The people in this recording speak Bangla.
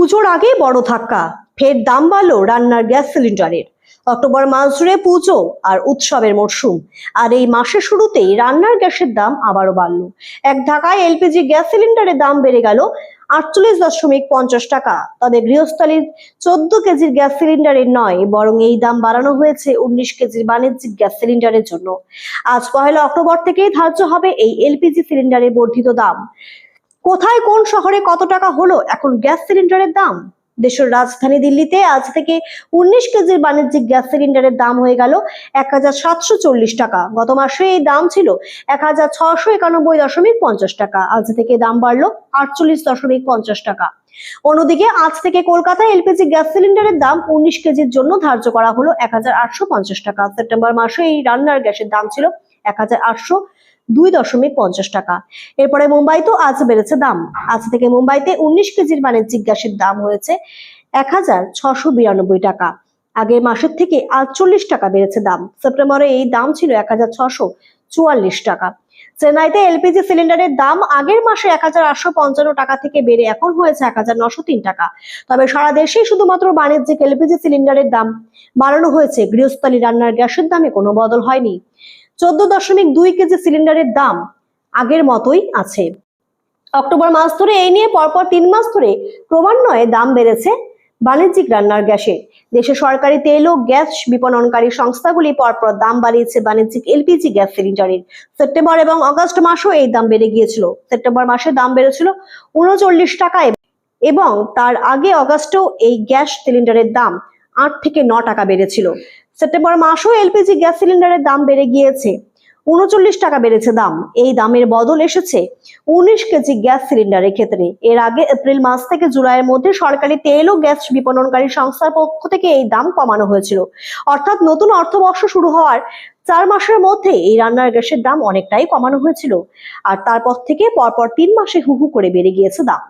পুজোর আগে বড় ধাক্কা। ফের দাম বাড়লো রান্নার গ্যাস সিলিন্ডারের। অক্টোবর মাস জুড়ে পুজো আর উৎসবের মরশুম। আর এই মাসের শুরুতেই রান্নার গ্যাসের দাম আবারও বাড়লো। এক ধাক্কায় এলপিজি গ্যাস সিলিন্ডারের দাম বেড়ে গেল আটচল্লিশ দশমিক পঞ্চাশ টাকা। তবে গৃহস্থলীর চোদ্দ কেজির গ্যাস সিলিন্ডারের নয়, বরং এই দাম বাড়ানো হয়েছে উনিশ কেজির বাণিজ্যিক গ্যাস সিলিন্ডারের জন্য। আজ পহেলা অক্টোবর থেকেই ধার্য হবে এই এলপিজি সিলিন্ডারের বর্ধিত দাম। কোথায় কোন শহরে কত টাকা হলো? এখন গ্যাস সিলিন্ডারের দাম। দেশের রাজধানী দিল্লিতে আজ থেকে উনিশ কেজির বাণিজ্যিক গ্যাস সিলিন্ডারের দাম হয়ে গেল এক হাজার সাতশো চল্লিশ টাকা। গত মাসে এই দাম ছিল এক দশমিক পঞ্চাশ টাকা। আজ থেকে দাম বাড়লো আটচল্লিশ দশমিক পঞ্চাশ টাকা। অন্যদিকে আজ থেকে কলকাতায় এলপিজি গ্যাস সিলিন্ডারের দাম উনিশ কেজির জন্য ধার্য করা হলো এক হাজার আটশো পঞ্চাশ টাকা। সেপ্টেম্বর মাসে এই রান্নার গ্যাসের দাম ছিল এক হাজার আটশো দুই দশমিক পঞ্চাশ টাকা। এরপরে মুম্বাইতেও আজ বেড়েছে দাম। আজ থেকে মুম্বাইতে উনিশ কেজির বাণিজ্যিক গ্যাসের দাম হয়েছে এক হাজার ছশো বিরানব্বই টাকা। আগের মাসের থেকে আটচল্লিশ টাকা বেড়েছে দাম। সেপ্টেম্বরে এই দাম ছিল এক হাজার ছশো চুয়াল্লিশ টাকা। চেন্নাইতে এলপিজি সিলিন্ডারের দাম আগের মাসে এক হাজার আটশো পঞ্চান্ন টাকা থেকে বেড়ে এখন হয়েছে এক টাকা। তবে সারা দেশেই শুধুমাত্র বাণিজ্যিক এলপিজি সিলিন্ডারের দাম বাড়ানো হয়েছে। গৃহস্থলী রান্নার গ্যাসের দামে কোনো বদল হয়নি। চোদ্দ দশমিক দুই কেজি সিলিন্ডারের দাম আগের মতোই আছে। অক্টোবর মাস ধরে এই নিয়ে পরপর তিন মাস ধরে ক্রমান্বয়ে দাম বেড়েছে বাণিজ্যিক রান্নার গ্যাসে। দেশে সরকারি তেল ও গ্যাস বিপণনকারী সংস্থাগুলি পরপর দাম বাড়িয়েছে বাণিজ্যিক এলপিজি গ্যাস সিলিন্ডারের। সেপ্টেম্বর এবং আগস্ট মাসেও এই দাম বেড়ে গিয়েছিল। সেপ্টেম্বর মাসে দাম বেড়েছিল উনচল্লিশ টাকা এবং তার আগে অগাস্টেও এই গ্যাস সিলিন্ডারের দাম আট থেকে ন টাকা বেড়েছিল। সেপ্টেম্বর মাসেও এলপিজি গ্যাস সিলিন্ডারের দাম বেড়ে গিয়েছে। উনচল্লিশ টাকা বেড়েছে দাম। এই দামের বদল এসেছে উনিশ কেজি গ্যাস সিলিন্ডারের ক্ষেত্রে। এর আগে এপ্রিল মাস থেকে জুলাইয়ের মধ্যে সরকারি তেল ও গ্যাস বিপণনকারী সংস্থার পক্ষ থেকে এই দাম কমানো হয়েছিল। অর্থাৎ নতুন অর্থবর্ষ শুরু হওয়ার চার মাসের মধ্যে এই রান্নার গ্যাসের দাম অনেকটাই কমানো হয়েছিল। আর তারপর থেকে পরপর তিন মাসে হু হু করে বেড়ে গিয়েছে দাম।